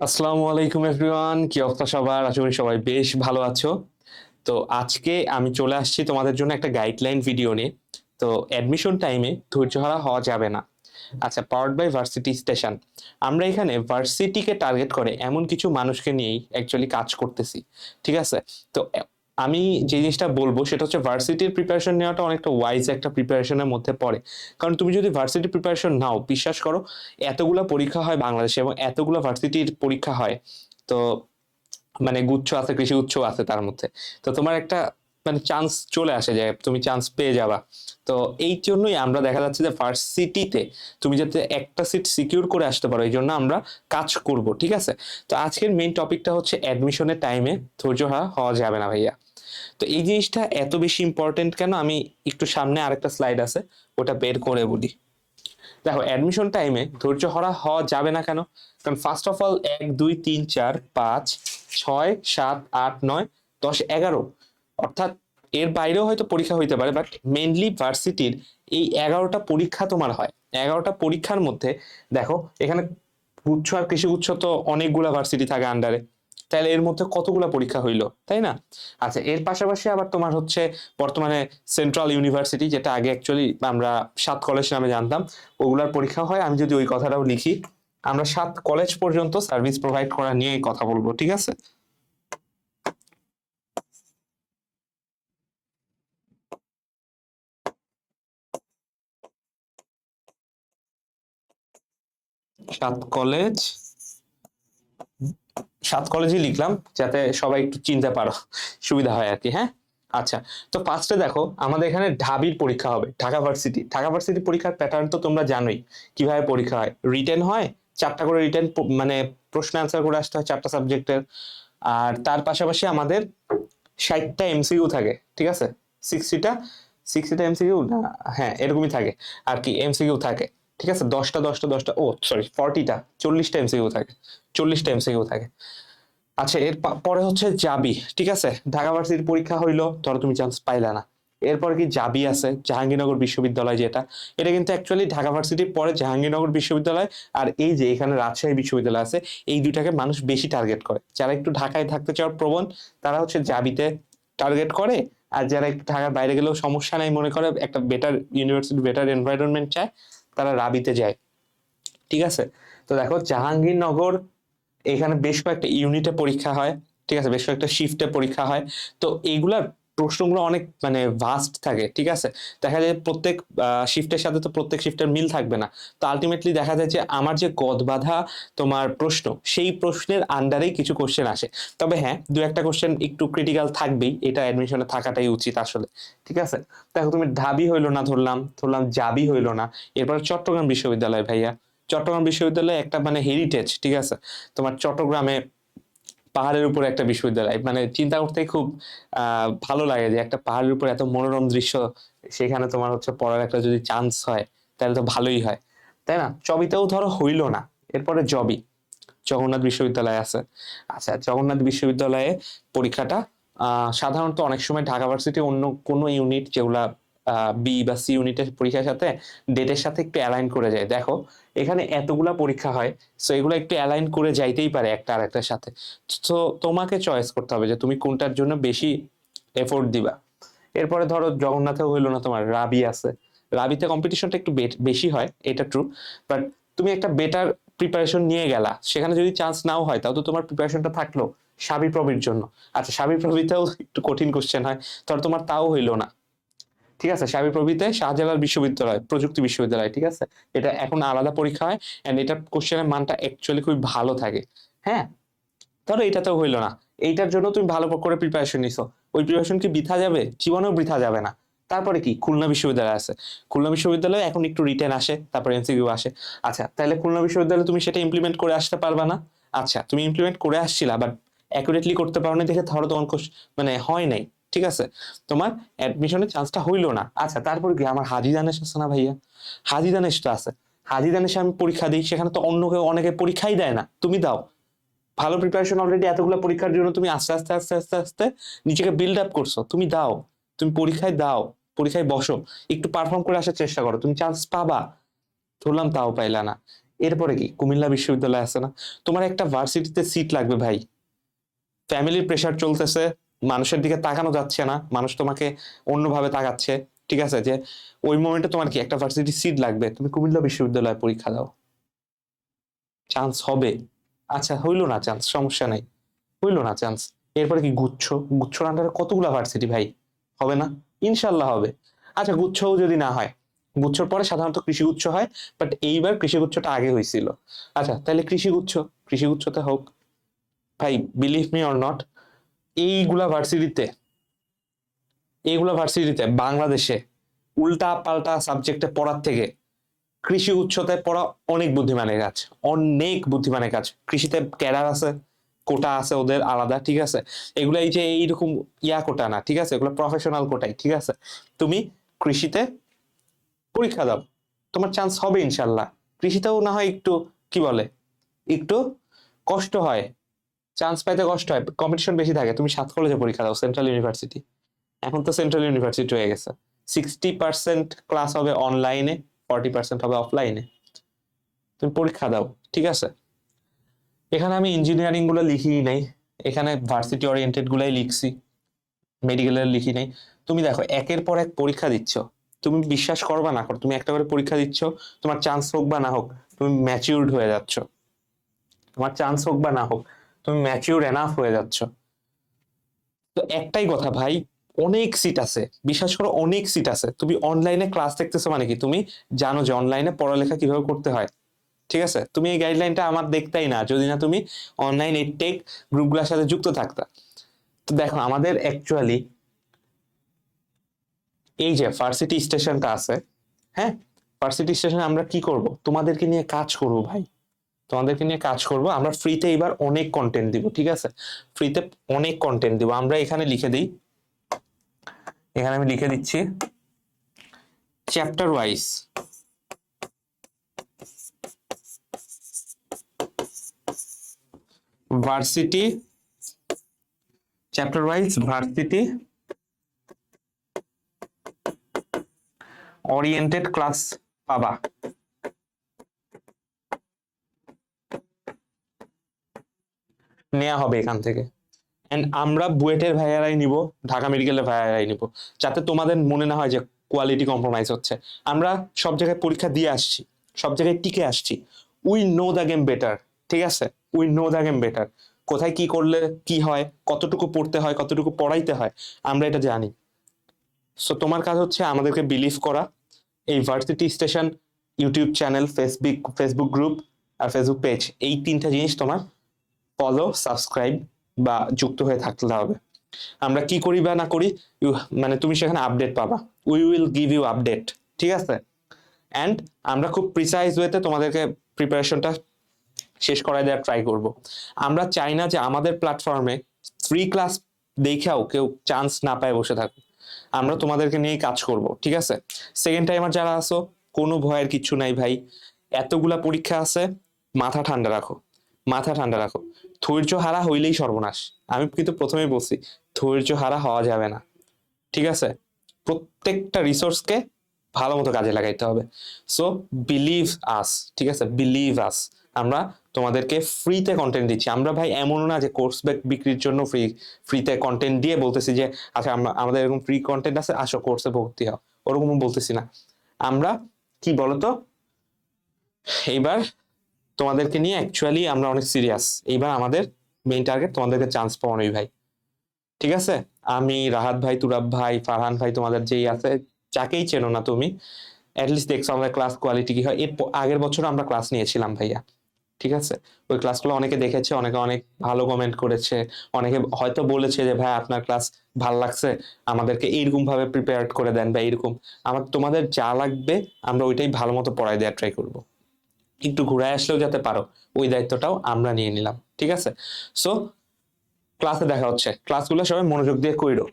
আসসালামু আলাইকুম এভরিওয়ান, কি অবস্থা সবার? আশা করি সবাই বেশ ভালো আছো। তো আজকে আমি চলে আসছি তোমাদের জন্য একটা গাইডলাইন ভিডিও নিয়ে। তো অ্যাডমিশন টাইমে ধৈর্য হারা হওয়া যাবে না। আচ্ছা পাওয়ার্ড বাই ভার্সিটি স্টেশন আমরা এখানে ভার্সিটিকে টার্গেট করে এমন কিছু মানুষকে নিয়েই অ্যাকচুয়ালি কাজ করতেছি। ঠিক আছে? তো আমি যে জিনিসটা বলব সেটা হচ্ছে ভার্সিটির প্রিপারেশন নেওয়াটা অনেকটা ওয়াইজ একটা প্রিপারেশনের মধ্যে পড়ে। কারণ তুমি যদি ভার্সিটির প্রিপারেশন নাও, বিশ্বাস করো, এতগুলা পরীক্ষা হয় বাংলাদেশে এবং এতগুলো ভার্সিটির পরীক্ষা হয়, তো মানে গুচ্ছ আছে, কৃষি গুচ্ছ আছে তার মধ্যে। তো তোমার একটা মানে চান্স চলে আসে যে তুমি চান্স পেয়ে যাবা। তো এই জন্যই আমরা দেখা যাচ্ছে যে ভার্সিটিতে তুমি যাতে একটা সিট সিকিউর করে আসতে পারো, এই জন্য আমরা কাজ করব, ঠিক আছে? তো আজকের মেইন টপিকটা হচ্ছে অ্যাডমিশনের টাইমে ধৈর্য হওয়া যাবে না ভাইয়া। তো এই জিনিসটা এত বেশি ইম্পর্টেন্ট কেন? আমি একটু সামনে আরেকটা স্লাইড আছে, ওটা বের করে বলি। দেখো অ্যাডমিশন টাইমে ধৈর্য হরা হওয়া যাবে না কেন? কারণ ফার্স্ট অফ অল এক, দুই, তিন, চার, পাঁচ, ছয়, সাত, আট, নয়, দশ, এগারো। অর্থাৎ এর বাইরেও হয়তো পরীক্ষা হইতে পারে বাট মেনলি ভার্সিটির এই এগারোটা পরীক্ষা তোমার হয়। এগারোটা পরীক্ষার মধ্যে, দেখো, এখানে গুচ্ছ আর কৃষি গুচ্ছ তো অনেকগুলা ভার্সিটি থাকে আন্ডারে তাহলে এর মধ্যে কতগুলা পরীক্ষা হইল, তাই না? আচ্ছা এর পাশাপাশি আবার তোমার হচ্ছে বর্তমানে সেন্ট্রাল ইউনিভার্সিটি যেটা আগে অ্যাকচুয়ালি আমরা সাত কলেজ নামে জানতাম, ওগুলার পরীক্ষা হয়। আমি যদি ওই কথাটাও লিখি, আমরা সাত কলেজ পর্যন্ত সার্ভিস প্রোভাইড করা নিয়ে কথা বলব, ঠিক আছে? সাত কলেজ সাত কলেজই লিখলাম, যাতে সবাই একটু চিনতে পারো, সুবিধা হয় আর কি হ্যাঁ? আচ্ছা তো ফার্স্টে দেখো, আমাদের এখানে ঢাবির পরীক্ষা হবে, ঢাকা ভার্সিটি। ঢাকা ভার্সিটি পরীক্ষার প্যাটার্ন তো তোমরা জানোই, কীভাবে পরীক্ষা হয়? রিটেন হয়, চারটা করে রিটেন মানে প্রশ্ন অ্যান্সার করে আসতে হয় চারটা সাবজেক্টের আর তার পাশাপাশি আমাদের ষাটটা এমসিকিউ থাকে, ঠিক আছে? সিক্সটিটা সিক্সটিটা এমসিকিউ হ্যাঁ এরকমই থাকে, আর কি এমসিকিউ থাকে। ঠিক আছে? দশটা দশটা দশটা, ও সরি ফর্টিটা চল্লিশটা এমসিকিউ থাকে, চল্লিশটা এমসিকিউ থাকে। আচ্ছা এর পরে হচ্ছে জাবি, ঠিক আছে? ঢাকা ভার্সিটির পরীক্ষা হইল, ধরো তুমি চান্স পাইলা না। এরপর কি জাবি আছে? জাহাঙ্গীরনগর বিশ্ববিদ্যালয় যেটা, এটা কিন্তু অ্যাকচুয়ালি ঢাকা ভার্সিটির পরে জাহাঙ্গীরনগর বিশ্ববিদ্যালয়, আর এই যে এখানে রাজশাহী বিশ্ববিদ্যালয় আছে, এই দুইটাকে মানুষ বেশি টার্গেট করে। যারা একটু ঢাকায় থাকতে চাওয়ার প্রবণ, তারা হচ্ছে জাবিতে টার্গেট করে, আর যারা একটু ঢাকার বাইরে গেলেও সমস্যা নাই মনে করে, একটা বেটার ইউনিভার্সিটি বেটার এনভায়রনমেন্ট চায় তারা রাবিতে যায়। ঠিক আছে? তো দেখো, জাহাঙ্গীরনগর, এখানে বেশ কয়েকটা ইউনিটে পরীক্ষা হয়। ঠিক আছে? বেশ কয়েকটা শিফটে পরীক্ষা হয়। তো এইগুলার প্রশ্নগুলো অনেক মানে ভাস্ট থাকে, ঠিক আছে? দেখা যায় প্রত্যেক শিফটের সাথে তো প্রত্যেক শিফটের মিল থাকবে না। তো আলটিমেটলি দেখা যায় যে আমার যে গদ বাঁধা তোমার প্রশ্ন, সেই প্রশ্নের আন্ডারেই কিছু কোশ্চেন আসে। তবে হ্যাঁ দু একটা কোশ্চেন একটু ক্রিটিক্যাল থাকবেই, এটা অ্যাডমিশনে থাকাটাই উচিত আসলে, ঠিক আছে? দেখো, তুমি ঢাবি হইল না ধরলাম ধরলাম জাবি হইল না। এরপর চট্টগ্রাম বিশ্ববিদ্যালয় ভাইয়া। চট্টগ্রাম বিশ্ববিদ্যালয় একটা মানে হেরিটেজ ঠিক আছে? তোমার চট্টগ্রামে পাহাড়ের উপরে একটা বিশ্ববিদ্যালয়। মানে চিন্তা করতে খুব ভালো লাগে যে একটা পাহাড়ের উপরে এত মনোরম দৃশ্য, সেখানে তোমার হচ্ছে পড়ার একটা যদি চান্স হয়, তাহলে তো ভালোই হয়। তাই না? চবিতেও ধরো হইল না। এরপরে জবি জগন্নাথ বিশ্ববিদ্যালয় আছে। আচ্ছা জগন্নাথ বিশ্ববিদ্যালয়ে পরীক্ষাটা সাধারণত অনেক সময় ঢাকা ভার্সিটি অন্য কোনো ইউনিট যেগুলা বি বা সি ইউনিটের পরীক্ষার সাথে ডেটের সাথে একটু অ্যালাইন করে যায়। দেখো, এখানে এতগুলা পরীক্ষা হয় সো এগুলো একটু অ্যালাইন করে যাইতেই পারে একটা আরেকটার সাথে। তো তোমাকে চয়েস করতে হবে যে তুমি কোনটার জন্য বেশি এফোর্ট দিবা। এরপরে ধরো, জগন্নাথেও হইল না তোমার, রাবি আছে। রাবিতে কম্পিটিশনটা একটু বেশি হয়, এটা ট্রু বাট তুমি একটা বেটার প্রিপারেশন নিয়ে গেলা। সেখানে যদি চান্স নাও হয়, তাও তো তোমার প্রিপারেশনটা থাকল সাবি প্রবির জন্য। আচ্ছা সাবি প্রবিতেও একটু কঠিন কোশ্চেন হয়, ধর তোমার তাও হইল না। ঠিক আছে? সাবি প্রবিতে শাহজালাল বিশ্ববিদ্যালয়, প্রযুক্তি বিশ্ববিদ্যালয়, ঠিক আছে? এটা এখন আলাদা পরীক্ষা হয় এন্ড এটার কোশ্চেনের মানটা অ্যাকচুয়ালি খুবই ভালো থাকে। হ্যাঁ? ধরো এটা তো হইল না। এইটার জন্য তুমি ভালো করে প্রিপারেশন নিছো। ওই প্রিপারেশন কি বৃথা যাবে? জীবনেও বৃথা যাবে না। তারপরে কি? খুলনা বিশ্ববিদ্যালয় আছে। খুলনা বিশ্ববিদ্যালয়ে এখন একটু রিটেন আসে, তারপরে এনসিকিউ আসে। আচ্ছা তাহলে খুলনা বিশ্ববিদ্যালয়ে তুমি সেটা ইমপ্লিমেন্ট করে আসতে পারবা না? আচ্ছা তুমি ইমপ্লিমেন্ট করে আসছিলা বাট অ্যাকুরেটলি করতে পারো না দেখে ধরো তোমার মানে হয় নাই। ঠিক আছে? তোমার অ্যাডমিশনের চান্সটা হইল না। আচ্ছা তারপর কি? আমার হাজি দানেশ আছে না ভাইয়া? হাজি দানেশ আছে। হাজি দানেশে আমি পরীক্ষা দিই, সেখানে তো অন্য কেউ, অনেকে পরীক্ষাই দেয় না। তুমি দাও। ভালো প্রিপারেশন অলরেডি এতগুলো পরীক্ষার জন্য তুমি আস্তে আস্তে আস্তে আস্তে আস্তে নিজেকে বিল্ড আপ করছ। তুমি দাও। তুমি পরীক্ষায় দাও। পরীক্ষায় বসো। একটু পারফর্ম করে আসার চেষ্টা করো। তুমি চান্স পাবা। ধরলাম তাও পাইলা না। এরপরে কি? কুমিল্লা বিশ্ববিদ্যালয় আছে না? তোমার একটা ভার্সিটিতে সিট লাগবে ভাই। ফ্যামিলির প্রেশার চলতেছে। মানুষের দিকে তাকানো যাচ্ছে না, মানুষ তোমাকে অন্যভাবে তাকাচ্ছে, ঠিক আছে? যে ওই মোমেন্টে তোমার কি একটা ভার্সিটি সিট লাগবে? তুমি কুমিল্লা বিশ্ববিদ্যালয়ে পরীক্ষা দাও। চান্স হবে। আচ্ছা হইল না চান্স সমস্যা নাই। হইল না চান্স এরপরে কি গুচ্ছ? গুচ্ছর আন্ডারে কতগুলা ভার্সিটি ভাই? হবে না? ইনশাল্লাহ হবে। আচ্ছা গুচ্ছও যদি না হয়, গুচ্ছর পরে সাধারণত কৃষিগুচ্ছ হয় বাট এইবার কৃষিগুচ্ছটা আগে হয়েছিল। আচ্ছা তাহলে কৃষিগুচ্ছ কৃষিগুচ্ছতে হোক। ভাই বিলিভ মি অর নট এইগুলা ভার্সিটিতে এইগুলা ভার্সিটিতে, বাংলাদেশে উল্টা পাল্টা সাবজেক্টে পড়ার থেকে কৃষি উচ্চতায় পড়া অনেক বুদ্ধিমানের কাজ, অনেক বুদ্ধিমানের কাজ। কৃষিতে ক্যাডার আছে, কোটা আছে ওদের আলাদা, ঠিক আছে? এগুলো এই যে এইরকম ইয়া কোটা না, ঠিক আছে? এগুলো প্রফেশনাল কোটাই, ঠিক আছে? তুমি কৃষিতে পরীক্ষা দাও, তোমার চান্স হবে ইনশাল্লাহ। কৃষিতেও না হয় একটু, কি বলে? একটু কষ্ট হয় চান্স পাইতে কষ্ট হয়। কম্পিটিশন বেশি থাকে। তুমি সাত কলেজে পরীক্ষা দাও সেন্ট্রাল ইউনিভার্সিটি এখন তো সেন্ট্রাল ইউনিভার্সিটি হয়ে গেছে। সিক্সটি পার্সেন্ট ক্লাস হবে অনলাইনে ফর্টি পার্সেন্ট হবে অফলাইনে তুমি পরীক্ষা দাও, ঠিক আছে? এখানে আমি ইঞ্জিনিয়ারিংগুলো লিখিই নাই। এখানে ভার্সিটি ওরিয়েন্টেড গুলাই লিখছি। মেডিকেলের লিখি নাই। তুমি দেখো, একের পর এক পরীক্ষা দিচ্ছ। তুমি বিশ্বাস করবা না করো। তুমি একটা করে পরীক্ষা দিচ্ছ, তোমার চান্স হোক বা না হোক, তুমি ম্যাচিউরড হয়ে যাচ্ছ। তোমার চান্স হোক বা না হোক। তুমি ম্যাচিউর এনাফ হয়ে যাচ্ছ। তো একটাই কথা ভাই, অনেক সিট আছে, বিশ্বাস করো অনেক সিট আছে। তুমি অনলাইনে ক্লাস দেখতেছো মানে কি? তুমি জানো যে অনলাইনে পড়ালেখা কীভাবে করতে হয়। ঠিক আছে? তুমি এই গাইডলাইনটা আমার দেখতেই না, যদি না তুমি অনলাইন এই টেক গ্রুপগুলোর সাথে যুক্ত থাকতা। তো দেখো, আমাদের অ্যাকচুয়ালি এই যে ভার্সিটি স্টেশনটা আছে হ্যাঁ? ভার্সিটি স্টেশনে আমরা কি করব? তোমাদেরকে নিয়ে কাজ করব ভাই। তোমাদেরকে নিয়ে কাজ করব। আমরা ফ্রিতে এবার অনেক কন্টেন্ট দিব, ঠিক আছে? ফ্রিতে অনেক কন্টেন্ট দিব। আমরা এখানে লিখে দিই। এখানে আমি লিখে দিচ্ছি chapter wise varsity chapter wise varsity oriented class পাবা। নেওয়া হবে এখান থেকে। অ্যান্ড আমরা বুয়েটের ভাইয়ারাই নিব, ঢাকা মেডিকেলের ভাইয়ারাই নিব, যাতে তোমাদের মনে না হয় যে কোয়ালিটি কম্প্রোমাইজ হচ্ছে। আমরা সব জায়গায় পরীক্ষা দিয়ে আসছি, সব জায়গায় টিকে আসছি। We know the game better ঠিক আছে? We know the game better কোথায় কি করলে কি হয়, কতটুকু পড়তে হয়, কতটুকু পড়াইতে হয়, আমরা এটা জানি। সো তোমার কাজ হচ্ছে আমাদেরকে বিলিভ করা। এই varsity station YouTube channel Facebook Facebook group আর ফেসবুক পেজ এই তিনটা জিনিস তোমার ফলো সাবস্ক্রাইব বা যুক্ত হয়ে থাকতে হবে। আমরা কি করি বা না করি মানে তুমি সেখানে আপডেট পাবা। We will give you update ঠিক আছে? অ্যান্ড আমরা খুব প্রিসাইজ ওয়েতে তোমাদেরকে প্রিপারেশনটা শেষ করায় দেওয়ার ট্রাই করব। আমরা চাই না যে আমাদের প্ল্যাটফর্মে ফ্রি ক্লাস দেখেও কেউ চান্স না পায় বসে থাকুক আমরা তোমাদেরকে নিয়ে কাজ করব, ঠিক আছে? সেকেন্ড টাইমার যারা আসো কোনো ভয়ের কিচ্ছু নাই ভাই। এতগুলা পরীক্ষা আছে, মাথা ঠান্ডা রাখো। মাথা ঠান্ডা রাখো। ধৈর্য হারা হইলেই সর্বনাশ। আমি কিন্তু প্রথমেই বলছি, ধৈর্য হারা হওয়া যাবে না। ঠিক আছে? প্রত্যেকটা রিসোর্সকে ভালো মতো কাজে লাগাইতে হবে। সো বিলিভ আস ঠিক আছে? বিলিভ আস আমরা তোমাদেরকে ফ্রিতে কন্টেন্ট দিচ্ছি। আমরা ভাই এমনও না যে কোর্স বিক্রির জন্য ফ্রি ফ্রিতে কন্টেন্ট দিয়ে বলতেছি যে আচ্ছা আমাদের এরকম ফ্রি কন্টেন্ট আছে, আসো কোর্সে ভর্তি হও। ওরকম বলতেছি না। আমরা কি বলতো? এইবার তোমাদেরকে নিয়ে অ্যাকচুয়ালি আমরা অনেক সিরিয়াস এইবার আমাদের মেইন টার্গেট তোমাদেরকে চান্স পাওয়ানোই ভাই। ঠিক আছে? আমি রাহাত ভাই, তুরাব ভাই, ফারহান ভাই তোমাদের যেই আছে, যাকেই চেনো না তুমি অ্যাটলিস্ট দেখছ আমাদের ক্লাস কোয়ালিটি কি হয়। এর আগের বছর আমরা ক্লাস নিয়েছিলাম ভাইয়া। ঠিক আছে? ওই ক্লাসগুলো অনেকে দেখেছে, অনেকে অনেক ভালো কমেন্ট করেছে, অনেকে হয়তো বলেছে যে, ভাই, আপনার ক্লাস ভালো লাগছে, আমাদেরকে এইরকম ভাবে প্রিপেয়ার করে দেন বা এইরকম। আমার তোমাদের যা লাগবে, আমরা ওইটাই ভালো মতো পড়ায় দেওয়ার ট্রাই করব। একটু ঘুরায় আসলেও যাতে পারো, ওই দায়িত্বটাও আমরা নিয়ে নিলাম, ঠিক আছে? সো ক্লাসে দেখা হচ্ছে। ক্লাসগুলো সবাই মনোযোগ দিয়ে কইরো।